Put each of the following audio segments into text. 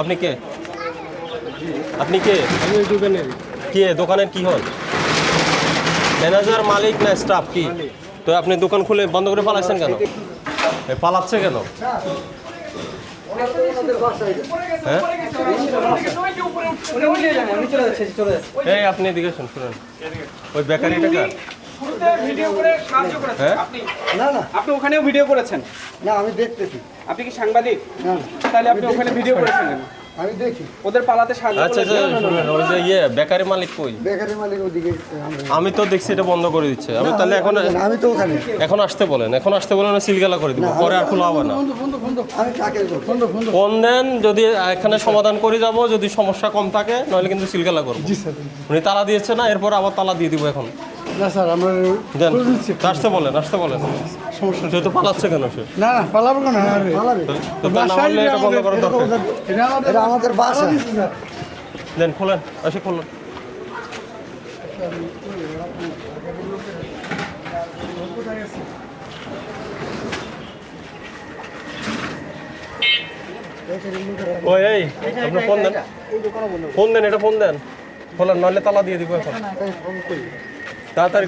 আপনি কে? আপনি কে? দোকানের কে? দোকানের কি হন ম্যানেজার, মালিক না স্টাফ কি? তো আপনি দোকান খুলে বন্ধ করে পালাচ্ছেন কেন? পালাচ্ছে কেন? হ্যাঁ? আপনি এদিকে শুন শুনেন। ওই বেকারিটা কার? ভিডিও করে সাহায্য করেছেন হ্যাঁ? আপনি? না না। আপনি ওখানেও ভিডিও করেছেন? না আমি দেখতেছি। আপনি কি সাংবাদিক? না তাহলে আপনি ওখানে ভিডিও করেছেন আমি দেখি। ওদের পালাতে সাহায্য আচ্ছা আচ্ছা ওই যে ইয়ে বেকারি মালিক কই? বেকারি মালিক ওদিকে আমি তো দেখছি এটা বন্ধ করে দিচ্ছে। আমি তাহলে এখন আমি তো ওখানে। এখন আসতে বলেন এখন আসতে বলেন সিলগালা করে দিব পরে আর খোলা হবে না। আমি কাকে বন্ধ বন্ধ। ফোন দেন যদি এখানে সমাধান করে যাব যদি সমস্যা কম থাকে নইলে কিন্তু সিলগালা করব। জি স্যার। উনি তালা দিয়েছে না এরপর আবার তালা দিয়ে দিব এখন। না স্যার আমরা আসতে বলেন আসতে বলেন। সমস্যা সে তো পালাচ্ছে কেন সে? না না পালাবো কেন? পালাবে। তো তা না এটা বন্ধ করার দরকার। এটা আমাদের বাসা। দেন খোলেন এসে খোলেন। ওই এই আপনি ফোন দেন। ফোন দেন এটা ফোন দেন। খোলেন নাহলে তালা দিয়ে দিব এখন। তাড়াতাড়ি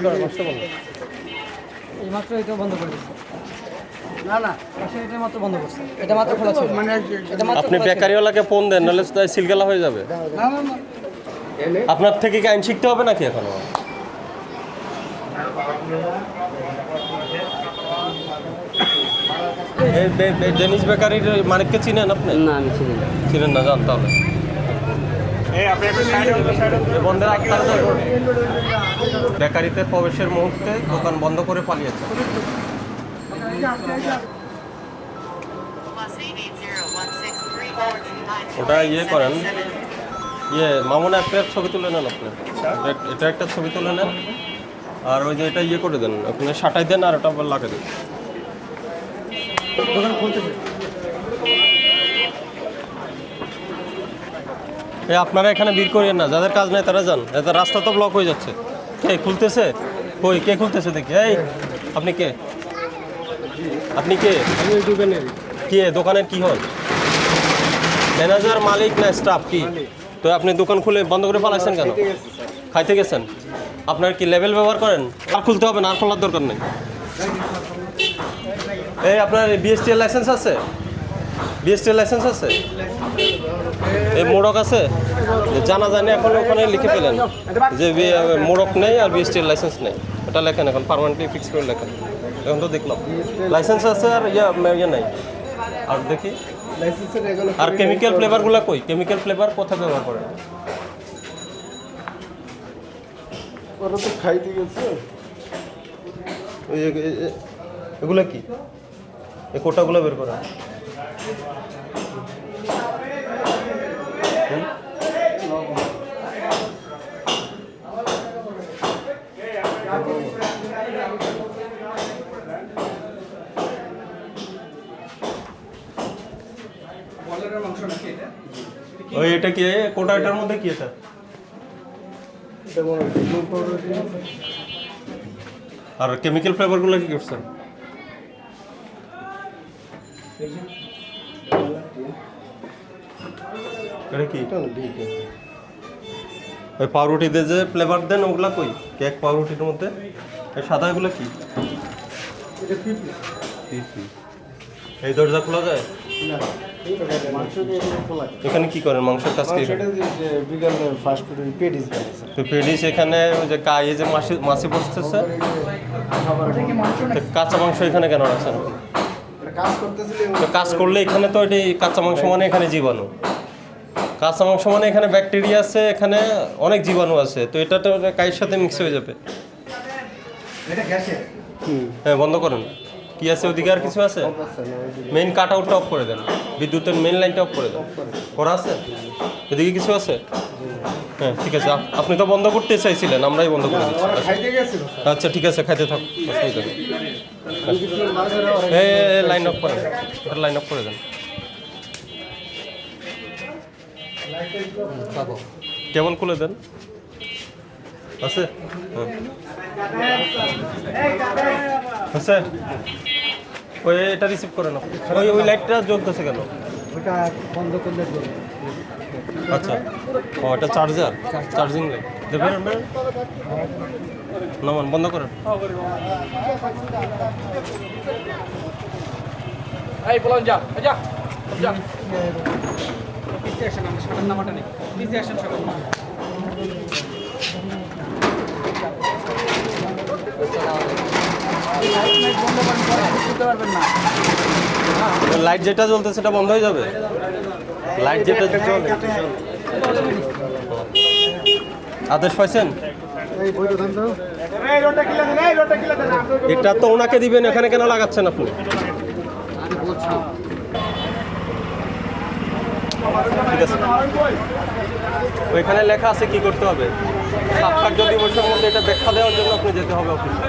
এটা বন্ধ করে দিচ্ছে। না না। এটা মাত্র বন্ধ করছে। এটা মাত্র খোলা ছিল। মানে এটা মাত্র আপনি বেকারিওয়ালাকে ফোন দেন নাহলে তাই সিলগালা হয়ে যাবে। না না না। আপনার থেকে কি আইন শিখতে হবে নাকি এখনও? এই ডেনিস বেকারির মালিককে চিনেন আপনি? না আমি চিনি না। চিনেন না জান তাহলে। বন্ধের আগ। বেকারিতে প্রবেশের মুহূর্তে দোকান বন্ধ করে পালিয়েছে। ওটা ইয়ে করেন। ইয়ে মামুন একটা ছবি তুলে নেন আপনি। এটা- এটা একটা ছবি তুলে নেন। আর ওই যে এটা ইয়ে করে দেন আপনি সাটাই দেন আর ওটা আবার লাগিয়ে দেন। এই আপনারা এখানে ভিড় করিয়েন না যাদের কাজ নেই তারা যান। এত রাস্তা তো ব্লক হয়ে যাচ্ছে। কে খুলতেছে? কই, কে খুলতেছে দেখি? এই, আপনি কে? আপনি কে? কে? দোকানের কি হন ম্যানেজার, মালিক না স্টাফ, কি? তো আপনি দোকান খুলে বন্ধ করে পালাইছেন কেন? খাইতে গেছেন? আপনার কি লেভেল ব্যবহার করেন? আর খুলতে হবে না, আর খোলার দরকার নেই। এই, আপনার বিএসটি লাইসেন্স আছে? বিএসটি লাইসেন্স আছে? এই মোড়ক আছে? জানা জানি এখন ওখানে লিখে পেলেন যে মোড়ক নেই আর বিএসটি লাইসেন্স নেই। এটা লেখেন এখন পারমানেন্টলি ফিক্স করে লেখেন। এখন তো দেখলাম। লাইসেন্স আছে আর ইয়ে ইয়ে নাই। আর দেখি। আর কেমিক্যাল ফ্লেভারগুলো কই? কেমিক্যাল ফ্লেভার কোথায় ব্যবহার করে? ওরা তো খাইতে গেছে। ওই যে- এ- এ- এগুলো কি? এই কোটাগুলো বের করেন এটা ওই এটা কি কোটাটার মধ্যে কি এটা। আর কেমিক্যাল ফ্লেভারগুলো কি করছেন এটা কি। ওই পাউরুটিতে যে ফ্লেভার দেন ওগুলা কই? কেক পাউরুটির মধ্যে? এই সাদা এগুলো কি? এই দরজা খোলা যায়? না মাংস দিয়ে এগুলো খোলা এখানে কি করেন? মাংসের কাজ কি? সেটা দিয়ে যে বিকালে ফাস্ট ফুড পেডিস তো পেডিস এখানে ওই যে কায়ে যে মাসি মাছি বসতেছে। কাঁচা মাংস এখানে কেন রাখছেন? এটা কাজ কাজ করলে এখানে তো এটি কাঁচা মাংস মানে এখানে জীবাণু। কাঁচা মাংস মানে এখানে ব্যাকটেরিয়া আছে এখানে অনেক জীবাণু আছে তো এটা তো কায়ের সাথে মিক্স হয়ে যাবে। হ্যাঁ বন্ধ করুন। কি আছে ওদিকে আর কিছু আছে? মেইন কাট আউটটা অফ করে দেন। বিদ্যুতের মেইন লাইনটা অফ করে দেন। করা আছে? এদিকে কিছু আছে? হ্যাঁ ঠিক আছে। আপনি তো বন্ধ করতে চাইছিলেন আমরাই বন্ধ করে দিচ্ছি। আচ্ছা ঠিক আছে খাইতে থাক অসুবিধা নেই। আমি কিছু না করে ওরা এই লাইন অফ করেন এটা লাইন অফ করে দেন। কেবল খুলে দেন। আছে? হ্যাঁ। আছে? ওই এটা রিসিভ করে নাও। ওই ওই লাইটটা জ্বলতেছে কেন? ওটা বন্ধ করলে আচ্ছা। ও এটা চার্জার চার্জিং লাইট দেবেন আপনার নামান বন্ধ করেন। এই বলুন যা যা যা। পিসি অ্যাকশন নেই। পিসি অ্যাকশন সবাই। লাইট যেটা জ্বলতে সেটা বন্ধ হয়ে যাবে? লাইট যেটা জ্বলে। আদেশ পাইছেন এই বইটা দেন তো এটা তো ওনাকে দিবেন এখানে কেন লাগাচ্ছেন আপনি? ঠিক আছে। ওইখানে লেখা আছে কি করতে হবে? সাত যদি মধ্যে এটা ব্যাখ্যা দেওয়ার জন্য আপনি যেতে হবে অফিসে